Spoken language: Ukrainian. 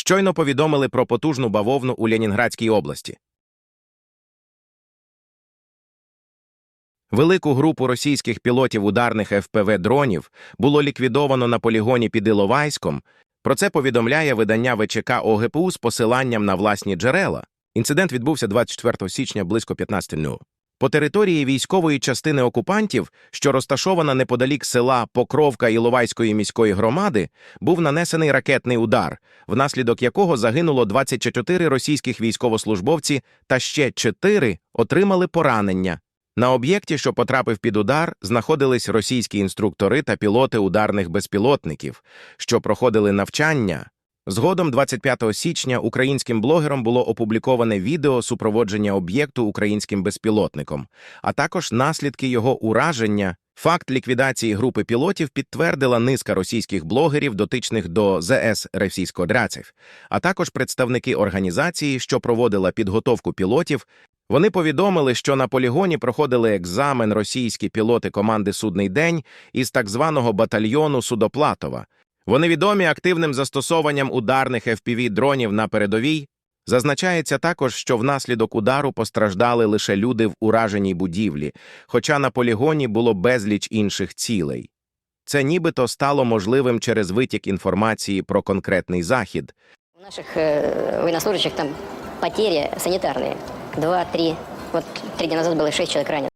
щойно повідомили про потужну бавовну у Ленінградській області. Велику групу російських пілотів ударних ФПВ-дронів було ліквідовано на полігоні під Іловайськом. Про це повідомляє видання ВЧК ОГПУ з посиланням на власні джерела. Інцидент відбувся 24 січня близько 15.00. По території військової частини окупантів, що розташована неподалік села Покровка Іловайської міської громади, був нанесений ракетний удар, внаслідок якого загинуло 24 російських військовослужбовці та ще 4 отримали поранення. На об'єкті, що потрапив під удар, знаходились російські інструктори та пілоти ударних безпілотників, що проходили навчання. Згодом, 25 січня, українським блогером було опубліковане відео супроводження об'єкту українським безпілотником, а також наслідки його ураження. Факт ліквідації групи пілотів підтвердила низка російських блогерів, дотичних до ЗС Російсько-Драців, а також представники організації, що проводила підготовку пілотів. Вони повідомили, що на полігоні проходили екзамен російські пілоти команди Судний день із так званого батальйону Судоплатова. Вони відомі активним застосованням ударних FPV-дронів на передовій. Зазначається також, що внаслідок удару постраждали лише люди в ураженій будівлі, хоча на полігоні було безліч інших цілей. Це нібито стало можливим через витік інформації про конкретний захід. У наших э, военнослужащих там потери санитарные. Два-три. Вот три дня назад было шесть человек ранено.